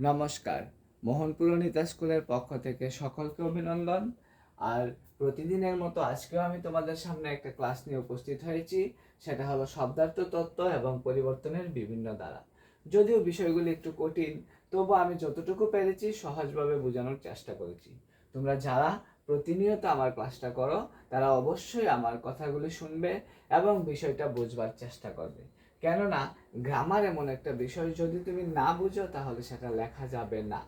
নমস্কার। মোহনপুর নিতা স্কুলের পক্ষ থেকে সকলকে অভিনন্দন। আর প্রতিদিনের মতো আজকেও আমি তোমাদের সামনে একটা ক্লাস নিয়ে উপস্থিত হয়েছি। সেটা হলো শব্দার্থ তত্ত্ব এবং পরিবর্তনের বিভিন্ন দ্বারা। যদিও বিষয়গুলি একটু কঠিন, তবু আমি যতটুকু পেরেছি সহজভাবে বোঝানোর চেষ্টা করেছি। তোমরা যারা প্রতিনিয়ত আমার ক্লাসটা করো, তারা অবশ্যই আমার কথাগুলি শুনবে এবং বিষয়টা বুঝবার চেষ্টা করবে। কেননা গ্রামার এমন একটা বিষয়, যদি তুমি না বুঝো তাহলে সেটা লেখা যাবে না।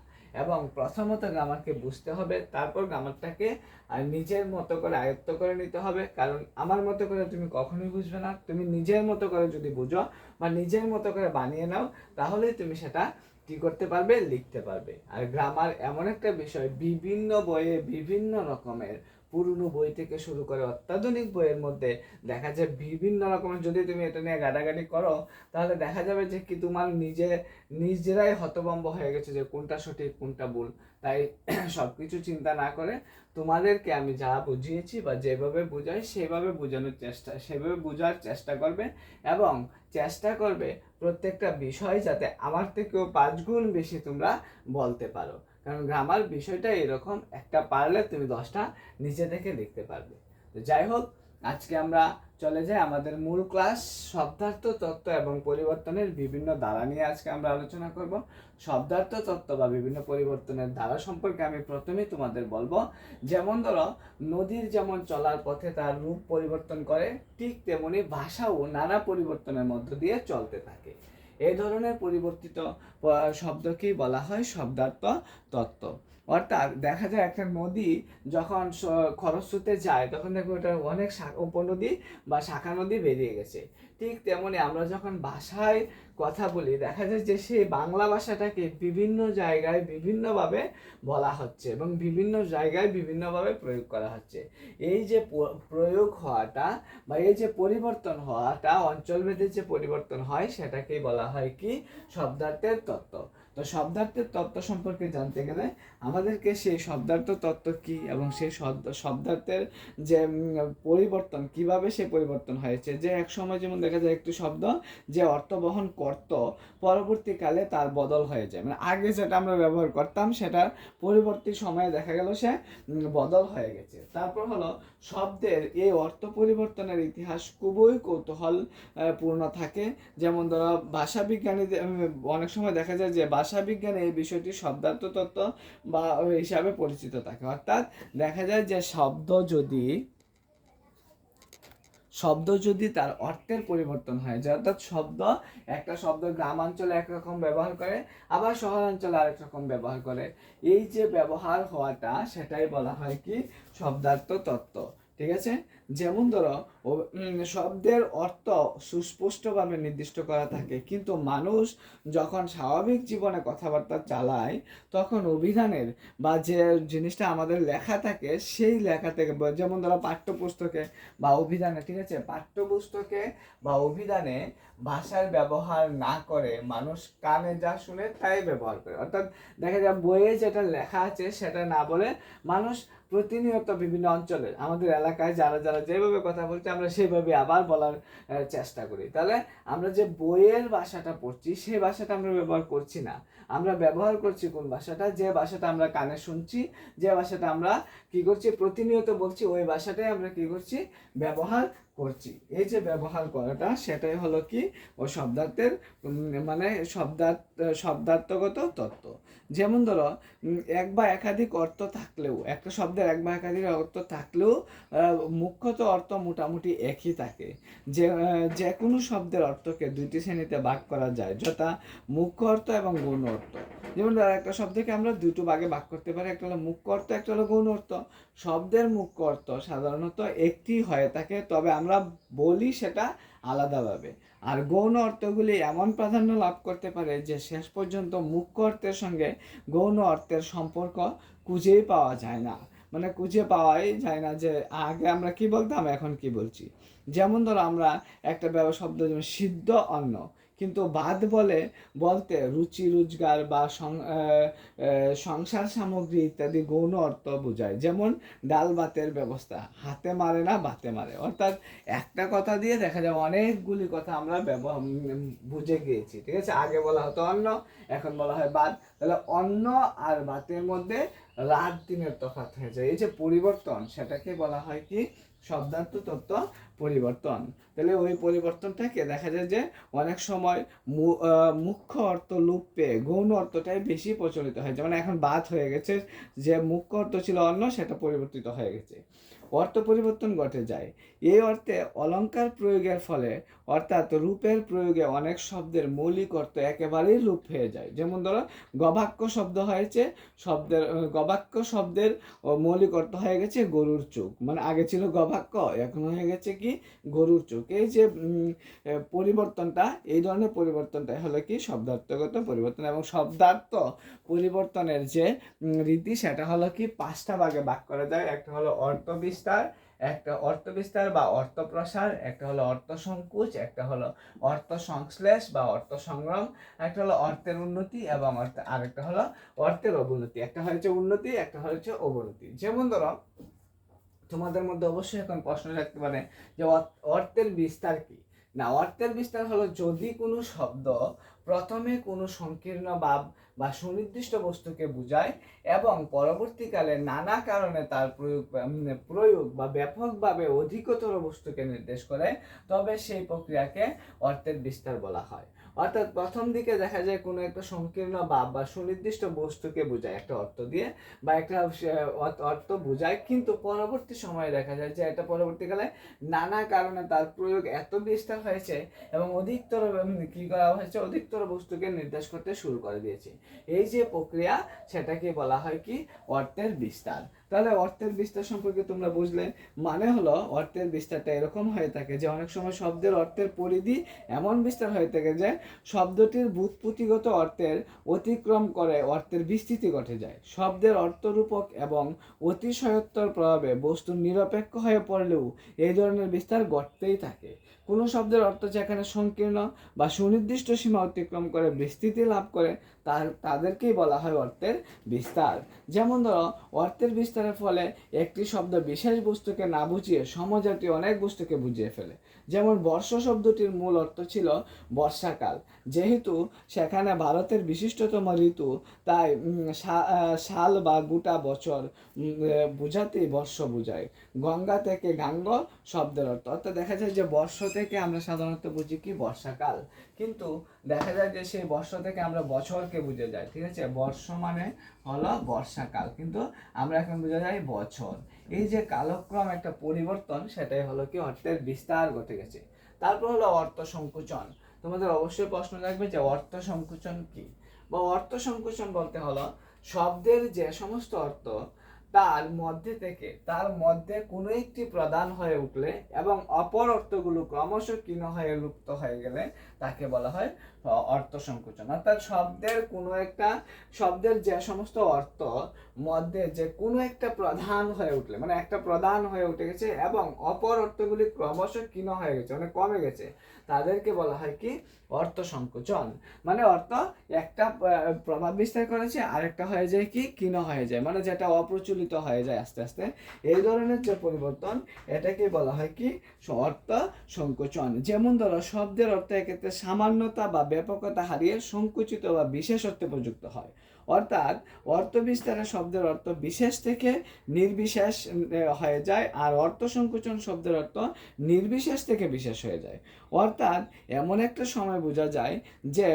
এবং প্রথমত গ্রামারকে বুঝতে হবে, তারপর গ্রামারটাকে নিজের মতো করে আয়ত্ত করে নিতে হবে। কারণ আমার মতো করে তুমি কখনোই বুঝবে না। তুমি নিজের মতো করে যদি বুঝো বা নিজের মতো করে বানিয়ে নাও তাহলেই তুমি সেটা কি করতে পারবে? লিখতে পারবে। আর গ্রামার এমন একটা বিষয়, বিভিন্ন বইয়ে বিভিন্ন রকমের পুরনো বই থেকে শুরু করে অত্যাধুনিক বইয়ের মধ্যে দেখা যায় বিভিন্ন রকমের। যদি তুমি এটা নিয়ে গাড়াগাড়ি করো, তাহলে দেখা যাবে যে কি তোমার নিজে, নিজেরাই হতভম্ব হয়ে গেছে যে কোনটা সঠিক, কোনটা ভুল। তাই সব কিছু চিন্তা না করে তোমাদেরকে আমি যা বুঝিয়েছি বা যেভাবে বুঝাই, সেভাবে বোঝানোর চেষ্টা, সেভাবে বোঝার চেষ্টা করবে এবং চেষ্টা করবে প্রত্যেকটা বিষয় যাতে আমার থেকেও পাঁচ গুণ বেশি তোমরা বলতে পারো। কারণ গ্রামার বিষয়টা এরকম, একটা পারলে তুমি দশটা নিচে থেকে লিখতে পারবে। তো যাই হোক, আজকে আমরা চলে যাই আমাদের মূল ক্লাস শব্দার্থ তত্ত্ব এবং পরিবর্তনের বিভিন্ন ধারা নিয়ে আজকে আমরা আলোচনা করব। শব্দার্থ তত্ত্ব বা বিভিন্ন পরিবর্তনের ধারা সম্পর্কে আমি প্রথমেই তোমাদের বলব, যেমন ধরো, নদীর যেমন চলার পথে তার রূপ পরিবর্তন করে, ঠিক তেমনি ভাষাও নানা পরিবর্তনের মধ্য দিয়ে চলতে থাকে। এই ধরনের পরিবর্তিত শব্দকেই বলা হয় শব্দার্থ তত্ত্ব। অর্থাৎ দেখা যায় একটা নদী যখন খরস্রোতে যায়, তখন দেখব ওটা অনেক উপনদী বা শাখা নদী বেরিয়ে গেছে। ঠিক তেমনি আমরা যখন ভাষায় কথা বলি, দেখা যায় যে সেই বাংলা ভাষাটাকে বিভিন্ন জায়গায় বিভিন্নভাবে বলা হচ্ছে এবং বিভিন্ন জায়গায় বিভিন্নভাবে প্রয়োগ করা হচ্ছে। এই যে প্রয়োগ হওয়াটা বা এই যে পরিবর্তন হওয়াটা, অঞ্চলভেদে যে পরিবর্তন হয়, সেটাকেই বলা হয় কি? শব্দার্থের তত্ত্ব। তো শব্দার্থের তত্ত্ব সম্পর্কে জানতে গেলে আমাদেরকে সেই শব্দার্থ তত্ত্ব কি এবং সেই শব্দ, শব্দার্থের যে পরিবর্তন, কীভাবে সে পরিবর্তন হয়েছে? যে এক সময় যেমন দেখা যায় একটি শব্দ যে অর্থ বহন করত, পরবর্তীকালে তার বদল হয়ে যায়। মানে আগে যেটা আমরা ব্যবহার করতাম, সেটার পরবর্তী সময়ে দেখা গেল সে বদল হয়ে গেছে। তারপর হলো শব্দের এই অর্থ পরিবর্তনের ইতিহাস খুবই কৌতূহল পূর্ণ থাকে। যেমন ধরো ভাষা বিজ্ঞানীদের অনেক সময় দেখা যায় যে ভাষা বিজ্ঞানে এই বিষয়টি শব্দার্থ তত্ত্ব বা হিসাবে পরিচিত থাকে। অর্থাৎ দেখা যায় যে শব্দ যদি শব্দ যদি তার অর্থের পরিবর্তন হয়, যে অর্থাৎ শব্দ একটা শব্দ গ্রামাঞ্চলে একরকম ব্যবহার করে, আবার শহরাঞ্চলে আরেক রকম ব্যবহার করে। এই যে ব্যবহার হওয়াটা, সেটাই বলা হয় কি? শব্দার্থ তত্ত্ব ঠিক আছে? যেমন ধরো শব্দের অর্থ সুস্পষ্টভাবে নির্দিষ্ট করা থাকে। কিন্তু মানুষ যখন স্বাভাবিক জীবনে কথাবার্তা চালায়, তখন অভিধানের বা যে জিনিসটা আমাদের লেখা থাকে, সেই লেখা থেকে যেমন ধরো পাঠ্যপুস্তকে বা অভিধানে, ঠিক আছে? পাঠ্যপুস্তকে বা অভিধানে ভাষার ব্যবহার না করে মানুষ কানে যা শুনে তাই ব্যবহার করে। অর্থাৎ দেখা যায় বইয়ে যেটা লেখা আছে সেটা না বলে মানুষ প্রতিনিয়ত বিভিন্ন অঞ্চলে, আমাদের এলাকায় যারা যারা যেভাবে কথা বলছে আমরা সেভাবে আবার বলার চেষ্টা করি। তাহলে আমরা যে বইয়ের ভাষাটা পড়ছি সেই ভাষাটা আমরা ব্যবহার করছি না। আমরা ব্যবহার করছি কোন ভাষাটা? যে ভাষাটা আমরা কানে শুনছি, যে ভাষাটা আমরা কি করছি? প্রতিনিয়ত বলছি ওই ভাষাটাই আমরা কি করছি? ব্যবহার করছি। এই যে ব্যবহার করাটা, সেটাই হলো কি? ও শব্দার্থের মানে শব্দার্থ শব্দার্থগত তত্ত্ব। যেমন ধরো এক বা একাধিক অর্থ থাকলেও, একটা শব্দের এক বা একাধিক অর্থ থাকলেও মুখ্যত অর্থ মোটামুটি একই থাকে। যে যে কোনো শব্দের অর্থকে দুইটি শ্রেণীতে ভাগ করা যায়, যথা মুখ্য অর্থ এবং গৌণ অর্থ। যেমন ধরো, একটা শব্দকে আমরা দুটো ভাগে ভাগ করতে পারি, একটা হলো মুখ্য অর্থ, একটা হলো গৌণ অর্থ। শব্দের মুখ্য অর্থ সাধারণত একটি হয়ে থাকে, তবে আমরা বলি সেটা আলাদাভাবে। আর গৌণ অর্থগুলি এমন প্রাধান্য লাভ করতে পারে যে শেষ পর্যন্ত মুখ্য অর্থের সঙ্গে গৌণ অর্থের সম্পর্ক খুঁজেই পাওয়া যায় না। মানে খুঁজে পাওয়াই যায় না যে আগে আমরা কি বলতাম, এখন কি বলছি? যেমন ধরো আমরা একটা ব্যবসা শব্দ যেমন সিদ্ধ অন্ন। কিন্তু বাদ বলে বলতে রুচি, রোজগার বা সংসার সামগ্রী ইত্যাদি গৌণ অর্থ বোঝায়। যেমন ডাল ভাতের ব্যবস্থা, হাতে মারে না, বাতে মারে। অর্থাৎ একটা কথা দিয়ে দেখা যায় অনেকগুলি কথা আমরা বুঝে গিয়েছি, ঠিক আছে? আগে বলা হতো অন্ন, এখন বলা হয় বাদ তাহলে অন্ন আর বাতের মধ্যে রাত দিনের তফাৎ হয়ে যায় এই যে পরিবর্তন, সেটাকে বলা হয় কি? শব্দার্থ তত্ত্ব পরিবর্তন। তাহলে ওই পরিবর্তনটাকে দেখা যায় যে অনেক সময় মুখ্য অর্থ লোপ পেয়ে গৌণ অর্থটাই বেশি প্রচলিত হয়। যেমন এখন বাদ হয়ে গেছে যে মুখ্য অর্থ ছিল অন্য সেটা পরিবর্তিত হয়ে গেছে। অর্থ পরিবর্তন ঘটে যায়। এই অর্থে অলঙ্কার প্রয়োগের ফলে, অর্থাৎ রূপের প্রয়োগে অনেক শব্দের মৌলিক অর্থ একেবারেই লোপ হয়ে যায়। যেমন ধরো গবাক্য শব্দ হয়েছে, শব্দের গবাক্য শব্দের মৌলিক অর্থ হয়ে গেছে গরুর চোখ। মানে আগে ছিল গবাক্য এখন হয়ে গেছে কি? গরুর চোখ। এই যে পরিবর্তনটা, এই ধরনের পরিবর্তনটা হলো কি? শব্দার্থগত পরিবর্তন এবং শব্দার্থ পরিবর্তনের যে রীতি, সেটা হলো কি? পাঁচটা ভাগে ভাগ করা যায়। একটা হলো অর্থ বিস্তার, একটা অর্থ বিস্তার বা অর্থ প্রসার, একটা হলো অর্থ সংকুচ, একটা হলো অর্থ সংশ্লেষ বা অর্থ সংগ্রাম, একটা হলো অর্থের উন্নতি এবং অর্থ- আরেকটা হলো অর্থের অবনতি। একটা হচ্ছে উন্নতি, একটা হচ্ছে অবনতি। যেমন ধরো, তোমাদের মধ্যে অবশ্যই এখন প্রশ্ন থাকতে পারে যে অর- অর্থের বিস্তার কি? না, অর্থের বিস্তার হলো যদি কোনো শব্দ প্রথমে কোনো সংকীর্ণ ভাব বা সুনির্দিষ্ট বস্তুকে বোঝায় এবং পরবর্তীকালে নানা কারণে তার প্রয়োগ প্রয়োগ বা ব্যাপকভাবে অধিকতর বস্তুকে নির্দেশ করে, তবে সেই প্রক্রিয়াকে অর্থের বিস্তার বলা হয়। অর্থাৎ প্রথম দিকে দেখা যায় কোনো একটা সংকীর্ণ ভাব বা সুনির্দিষ্ট বস্তুকে বোঝায়, একটা অর্থ দিয়ে বা একটা অর্থ- বোঝায়, কিন্তু পরবর্তী সময়ে দেখা যায় যে এটা পরবর্তীকালে নানা কারণে তার প্রয়োগ এত বিস্তার হয়েছে এবং অধিকতর কি করা হয়েছে? অধিকতর বস্তুকে নির্দেশ করতে শুরু করে দিয়েছে। এই যে প্রক্রিয়া, সেটাকে বলা হয় কি? অর্থের বিস্তার। তাহলে অর্থের বিস্তার সম্পর্কে তোমরা বুঝলে। মানে হলো, অর্থের বিস্তারটা এরকম হয়ে থাকে যে, অনেক সময় শব্দের অর্থের পরিধি এমন বিস্তার হয়ে থাকে যে, শব্দটির ভূতপুতিগত অর্থের অতিক্রম করে অর্থের বিস্তৃতি ঘটে যায়। শব্দের অর্থরূপক এবং অতিশয়োত্তর প্রভাবে বস্তু নিরপেক্ষ হয়ে পড়লেও এই ধরনের বিস্তার ঘটতেই থাকে। কোনো শব্দের অর্থ যেখানে সংকীর্ণ বা সুনির্দিষ্ট সীমা অতিক্রম করে, বিস্তৃতি লাভ করে তার, তাদেরকেই বলা হয় অর্থের বিস্তার। যেমন ধরো, অর্থের বিস্তারের ফলে একটি শব্দ বিশেষ বস্তুকে না বুঝিয়ে সমজাতীয় অনেক বস্তুকে বুঝিয়ে ফেলে। যেমন বর্ষ শব্দটির মূল অর্থ ছিল বর্ষাকাল। যেহেতু সেখানে ভারতের বিশিষ্টতম ঋতু, তাই সাল বা গোটা বছর বোঝাতেই বর্ষ বোঝায়। গঙ্গা থেকে গাঙ্গ শব্দের অর্থ। অর্থাৎ দেখা যায় যে বর্ষ থেকে আমরা সাধারণত বুঝি কি বর্ষাকাল। কিন্তু দেখা যায় যে সেই বর্ষ থেকে আমরা বছরকে বুঝে যাই, ঠিক আছে? বর্ষ মানে হলো বর্ষাকাল। কিন্তু আমরা এখন বুঝে যাই বছর। এই যে কালক্রম একটা পরিবর্তন, সেটাই হলো কি অর্থের বিস্তার ঘটে গেছে। তারপর হলো অর্থ সংকুচন। তোমাদের অবশ্যই প্রশ্ন থাকবে যে অর্থ সংকুচন কি? বা অর্থ সংকুচন বলতে হলো শব্দের যে সমস্ত অর্থ তার মধ্যে থেকে, তার মধ্যে কোনো একটি প্রধান হয়ে উঠলে এবং অপর অর্থগুলো ক্রমশ ক্ষীণ হয়ে লুপ্ত হয়ে গেলে তাকে বলা হয় অর্থ সংকুচন। অর্থাৎ শব্দের কোনো একটা, শব্দের যে সমস্ত অর্থ মধ্যে যে কোনো একটা প্রধান হয়ে উঠলে মানে একটা প্রধান হয়ে উঠে গেছে এবং অপর অর্থগুলি ক্রমশ ক্ষীণ হয়ে গেছে মানে কমে গেছে তাদেরকে বলা হয় কি? অর্থ সংকোচন। মানে অর্থ একটা প্রভাব বিস্তার করেছে, আরেকটা হয়ে যায় কি? ক্ষীণ হয়ে যায়। মানে যেটা অপ্রচলিত হয়ে যায় আস্তে আস্তে। এই ধরনের যে পরিবর্তন, এটাকে বলা হয় কি? অর্থ সংকোচন। যেমন ধরো, শব্দের অর্থ এক্ষেত্রে সামান্যতা বা ব্যাপকতা হারিয়ে সংকুচিত বা বিশেষ অর্থে প্রযুক্ত হয়। অর্থাৎ অর্থ বিস্তারে শব্দের অর্থ বিশেষ থেকে নির্বিশেষ হয়ে যায়, আর অর্থ সংকোচন শব্দের অর্থ নির্বিশেষ থেকে বিশেষ হয়ে যায়। অর্থাৎ এমন একটা সময় বোঝা যায় যে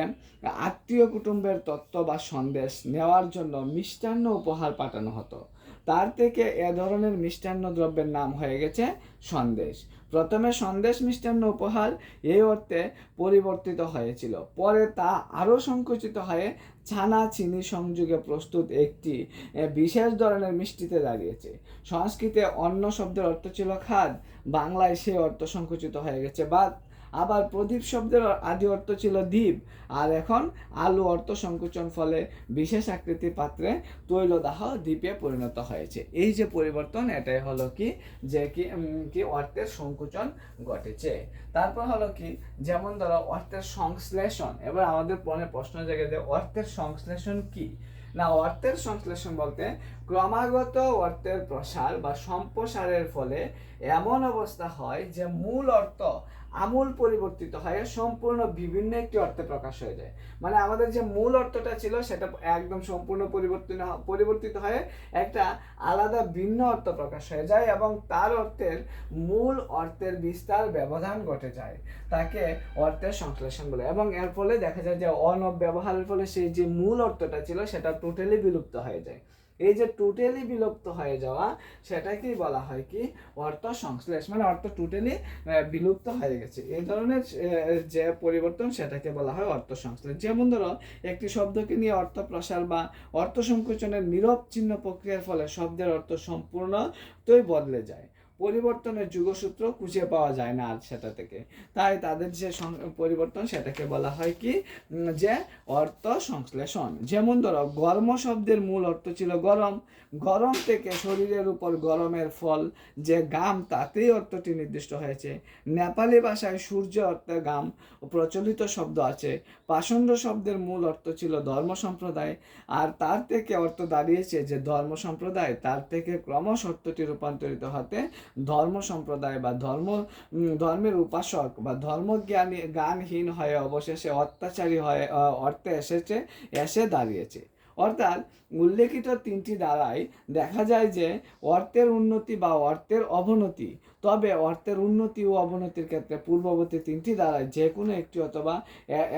আত্মীয় কুটুম্বের তত্ত্ব বা সন্দেশ নেওয়ার জন্য মিষ্টান্ন উপহার পাঠানো হতো। তার থেকে এ ধরনের মিষ্টান্ন দ্রব্যের নাম হয়ে গেছে সন্দেশ। প্রথমে সন্দেশ মিষ্টান্ন উপহার, এই অর্থে পরিবর্তিত হয়েছিল। পরে তা আরও সংকুচিত হয়ে ছানা চিনি সংযোগে প্রস্তুত একটি বিশেষ ধরনের মিষ্টিতে দাঁড়িয়েছে। সংস্কৃতে অন্য শব্দের অর্থ ছিল খাদ, বাংলায় সে অর্থ সংকুচিত হয়ে গেছে। বাদ আবার প্রদীপ শব্দের আদি অর্থ ছিল দ্বীপ। আর এখন আলু অর্থ সংকোচন ফলে বিশেষ আকৃতির পাত্রে তৈলদাহ দ্বীপে পরিণত হয়েছে। এই যে পরিবর্তন, এটাই হলো কি? যে কি কি অর্থের সংকোচন ঘটেছে। তারপর হলো কি? যেমন ধরো অর্থের সংশ্লেষণ। এবার আমাদের মনে প্রশ্ন জাগে যে অর্থের সংশ্লেষণ কি? না, অর্থের সংশ্লেষণ বলতে ক্রমাগত অর্থের প্রসার বা সম্প্রসারের ফলে এমন অবস্থা হয় যে মূল অর্থ আমূল পরিবর্তিত হয়ে সম্পূর্ণ বিভিন্ন একটি অর্থে প্রকাশ হয়ে যায়। মানে আমাদের যে মূল অর্থটা ছিল সেটা একদম সম্পূর্ণ পরিবর্তন পরিবর্তিত হয়ে একটা আলাদা ভিন্ন অর্থ প্রকাশ হয়ে যায় এবং তার অর্থের মূল অর্থের বিস্তার ব্যবধান ঘটে যায়, তাকে অর্থের সংশ্লেষণ বলে। এবং এর ফলে দেখা যায় যে অনব ব্যবহারের ফলে সেই যে মূল অর্থটা ছিল সেটা টোটালি বিলুপ্ত হয়ে যায়। এই যে টোটালি বিলুপ্ত হয়ে যাওয়া, সেটাকেই বলা হয় কি অর্থ সংশ্লেষ। মানে অর্থ টোটালি বিলুপ্ত হয়ে গেছে। এই ধরনের যে পরিবর্তন সেটাকে বলা হয় অর্থ সংশ্লেষ। যেমন ধরো, একটি শব্দকে নিয়ে অর্থ প্রসার বা অর্থ সংকোচনের নীরব চিহ্ন প্রক্রিয়ার ফলে শব্দের অর্থ সম্পূর্ণ তোই বদলে যায়। পরিবর্তনের যুগসূত্র খুঁজে পাওয়া যায় না আর সেটা থেকে। তাই তাদের যে পরিবর্তন সেটাকে বলা হয় কি? যে অর্থ সংশ্লেষণ। যেমন ধরো, গর্ম শব্দের মূল অর্থ ছিল গরম। গরম থেকে শরীরের উপর গরমের ফল যে গাম, তাতেই অর্থটি নির্দিষ্ট হয়েছে। নেপালি ভাষায় সূর্য অর্থে গাম, প্রচলিত শব্দ আছে। পাষণ্ড শব্দের মূল অর্থ ছিল ধর্ম সম্প্রদায়। আর তার থেকে অর্থ দাঁড়িয়েছে যে ধর্ম সম্প্রদায়, তার থেকে ক্রমশ অর্থটি রূপান্তরিত হতে ধর্ম সম্প্রদায় বা ধর্ম ধর্মের উপাসক বা ধর্মজ্ঞানী, জ্ঞানহীন হয়ে অবশেষে অত্যাচারী হয়ে অর্থে এসেছে, এসে দাঁড়িয়েছে। অর্থাৎ উল্লেখিত তিনটি দ্বারাই দেখা যায় যে অর্থের উন্নতি বা অর্থের অবনতি তবে অর্থের উন্নতি ও অবনতির ক্ষেত্রে পূর্ববর্তী তিনটি দ্বারায় যে কোনো একটি অথবা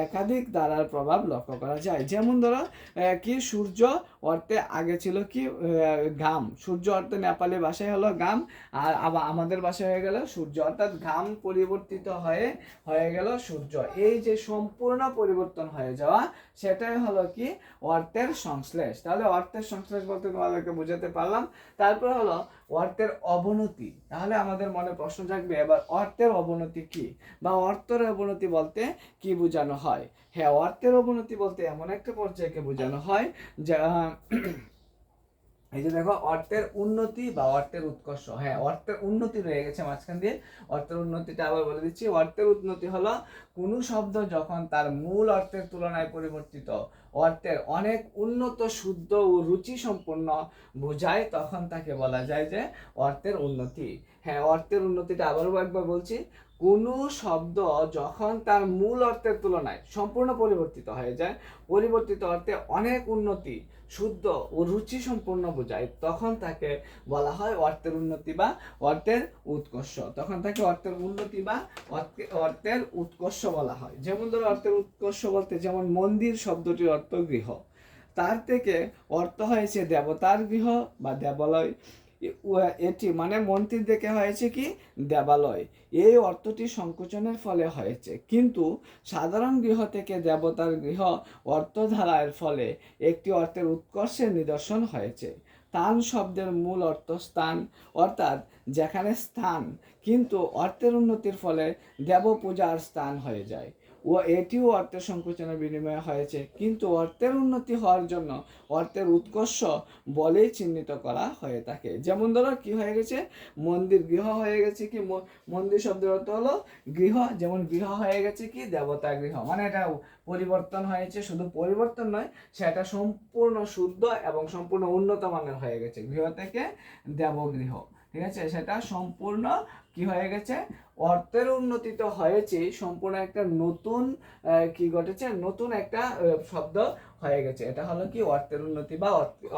একাধিক দ্বারার প্রভাব লক্ষ্য করা যায়। যেমন ধরো কি সূর্য অর্থে আগে ছিল কি? ঘাম। সূর্য অর্থে নেপালি ভাষায় হলো ঘাম। আর আমাদের ভাষায় হয়ে গেল সূর্য। অর্থাৎ ঘাম পরিবর্তিত হয়ে হয়ে গেল সূর্য। এই যে সম্পূর্ণ পরিবর্তন হয়ে যাওয়া সেটাই হলো কি, অর্থের সংশ্লেষ। তাহলে অর্থের সংশ্লেষ বলতে তোমাদেরকে বুঝাতে পারলাম। তারপর হলো অর্থের অবনতি। তাহলে আমাদের মনে প্রশ্ন জাগবে, এবার অর্থের অবনতি কি? বা অর্থের অবনতি বলতে কি বোঝানো হয়? হ্যাঁ অর্থের অবনতি বলতে এমন একটা পর্যায়কে বোঝানো হয়, যা এই যে দেখো, অর্থের উন্নতি বা অর্থের উৎকর্ষ। হ্যাঁ অর্থের উন্নতি রয়ে গেছে মাঝখান দিয়ে। অর্থের উন্নতিটা আবার বলে দিচ্ছি। অর্থের উন্নতি হলো, কোনো শব্দ যখন তার মূল অর্থের তুলনায় পরিবর্তিত, অর্থের অনেক উন্নত, শুদ্ধ ও রুচি সম্পন্ন বোঝায়, তখন তাকে বলা যায় যে অর্থের উন্নতি। হ্যাঁ অর্থের উন্নতিটা আবারও একবার বলছি। কোনো শব্দ যখন তার মূল অর্থের তুলনায় সম্পূর্ণ পরিবর্তিত হয়ে যায়, পরিবর্তিত অর্থে অনেক উন্নতি, শুদ্ধ ও রুচি সম্পূর্ণ বোঝায়, তখন তাকে বলা হয় অর্থের উন্নতি বা অর্থের উৎকর্ষ। তখন তাকে অর্থের উন্নতি বা অর্থে- অর্থের উৎকর্ষ বলা হয়। যেমন ধরো অর্থের উৎকর্ষ বলতে যেমন মন্দির শব্দটির অর্থ গৃহ। তার থেকে অর্থ হয়েছে দেবতার গৃহ বা দেবালয়। এটি মানে মন্ত্রীর দেখে হয়েছে কি? দেবালয়। এই অর্থটি সংকোচনের ফলে হয়েছে। কিন্তু সাধারণ গৃহ থেকে দেবতার গৃহ অর্থধারার ফলে একটি অর্থের উৎকর্ষের নিদর্শন হয়েছে। তান শব্দের মূল অর্থ স্থান অর্থাৎ যেখানে স্থান, কিন্তু অর্থের উন্নতির ফলে দেব পূজার স্থান হয়ে যায়। ও এটিও অর্থের সংকোচনের বিনিময়ে হয়েছে। কিন্তু অর্থের উন্নতি হওয়ার জন্য অর্থের উৎকর্ষ বলেই চিহ্নিত করা হয়ে থাকে। যেমন ধরো, কি হয়ে গেছে? মন্দির গৃহ হয়ে গেছে কি? মন্দির শব্দের অর্থ হলো গৃহ। যেমন গৃহ হয়ে গেছে কি? দেবতা গৃহ। মানে এটা পরিবর্তন হয়েছে। শুধু পরিবর্তন নয়, সেটা সম্পূর্ণ শুদ্ধ এবং সম্পূর্ণ উন্নত মানের হয়ে গেছে। গৃহ থেকে দেবগৃহ। ঠিক আছে? সেটা সম্পূর্ণ কি হয়ে গেছে? অর্থের উন্নতি তো হয়েছে, সম্পূর্ণ একটা নতুন কি ঘটেছে? নতুন একটা শব্দ হয়ে গেছে। এটা হলো কি? অর্থের উন্নতি বা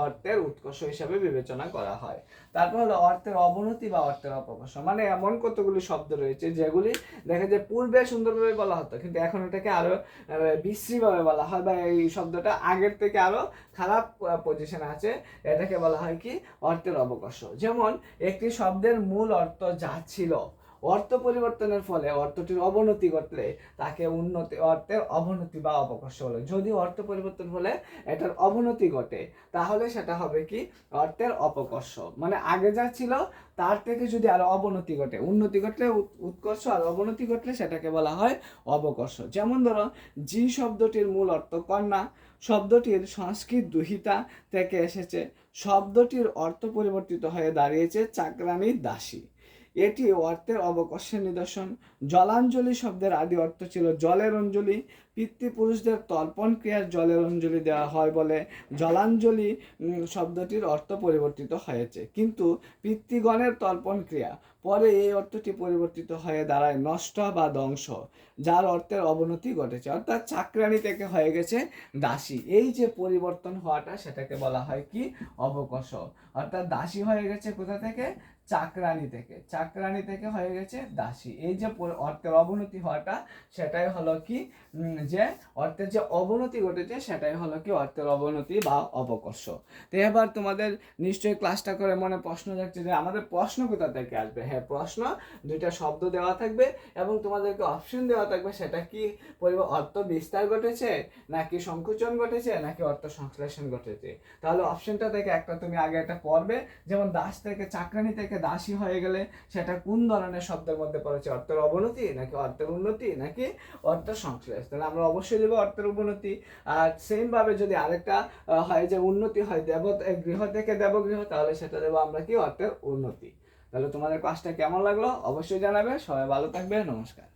অর্থের উৎকর্ষ হিসাবে বিবেচনা করা হয়। তারপর হলো অর্থের অবনতি বা অর্থের অপকর্ষ। মানে এমন কতগুলি শব্দ রয়েছে, যেগুলি দেখা যায় পূর্বে সুন্দরভাবে বলা হতো, কিন্তু এখন এটাকে আরও বিশ্রীভাবে বলা হয় বা এই শব্দটা আগের থেকে আরও খারাপ পজিশনে আছে। এটাকে বলা হয় কি? অর্থের অবকর্ষ। যেমন, একটি শব্দের মূল অর্থ যা ছিল অর্থ পরিবর্তনের ফলে অর্থটির অবনতি ঘটলে তাকে উন্নতি, অর্থের অবনতি বা অপকর্ষ বলে। যদি অর্থ পরিবর্তন হলে এটার অবনতি ঘটে, তাহলে সেটা হবে কি? অর্থের অপকর্ষ। মানে আগে যা ছিল, তার থেকে যদি আরও অবনতি ঘটে, উন্নতি ঘটলে উৎ- উৎকর্ষ আর অবনতি ঘটলে সেটাকে বলা হয় অবকর্ষ। যেমন ধরো, জি শব্দটির মূল অর্থ কন্যা, শব্দটির সংস্কৃত দুহিতা থেকে এসেছে, শব্দটির অর্থ পরিবর্তিত হয়ে দাঁড়িয়েছে চাকরানির দাসী। এটি অর্থের অবকর্ষের নিদর্শন। জলাঞ্জলি শব্দের আদি অর্থ ছিল জলের অঞ্জলি। পিতৃপুরুষদের তর্পণ ক্রিয়ার জলের অঞ্জলি দেওয়া হয় বলে জলাঞ্জলি শব্দটির অর্থ পরিবর্তিত হয়েছে। কিন্তু পিতৃগণের তর্পণ ক্রিয়া, পরে এই অর্থটি পরিবর্তিত হয়ে দাঁড়ায় নষ্ট বা ধ্বংস, যার অর্থের অবনতি ঘটেছে। অর্থাৎ চাকরানি থেকে হয়ে গেছে দাসী। এই যে পরিবর্তন হওয়াটা সেটাকে বলা হয় কি? অবকর্ষ অর্থাৎ দাসী হয়ে গেছে কোথা থেকে? চাকরানি থেকে। চাকরানি থেকে হয়ে গেছে দাসী। এই যে অর্থের অবনতি হওয়াটা, সেটাই হলো কি যে অর্থের যে অবনতি ঘটেছে, সেটাই হলো কি অর্থের অবনতি বা অবকর্ষ। তো এবার তোমাদের নিশ্চয়ই ক্লাসটা করে মনে প্রশ্ন যাচ্ছে যে আমাদের প্রশ্ন কোথা থেকে আসবে? হ্যাঁ প্রশ্ন, দুইটা শব্দ দেওয়া থাকবে এবং তোমাদেরকে অপশন দেওয়া থাকবে সেটা কি পরিব অর্থ বিস্তার ঘটেছে, নাকি সংকোচন ঘটেছে, নাকি অর্থ সংশ্লেষণ ঘটেছে? তাহলে অপশনটা থেকে একটা তুমি আগে একটা পড়বে, যেমন দাস থেকে চাকরানি থেকে দাসী হয়ে গেলে সেটা কোন ধরনের শব্দের মধ্যে পড়েছে? অর্থের অবনতি নাকি অর্থের উন্নতি নাকি অর্থের সংশ্লেষ? তাহলে আমরা অবশ্যই দেবো অর্থের উন্নতি। আর সেমভাবে যদি আরেকটা হয় যে উন্নতি হয় দেব গৃহ থেকে দেবগৃহ, তাহলে সেটা দেবো আমরা কি? অর্থের উন্নতি। তাহলে তোমাদের কাজটা কেমন লাগল? অবশ্যই জানাবে। সবাই ভালো থাকবে। নমস্কার।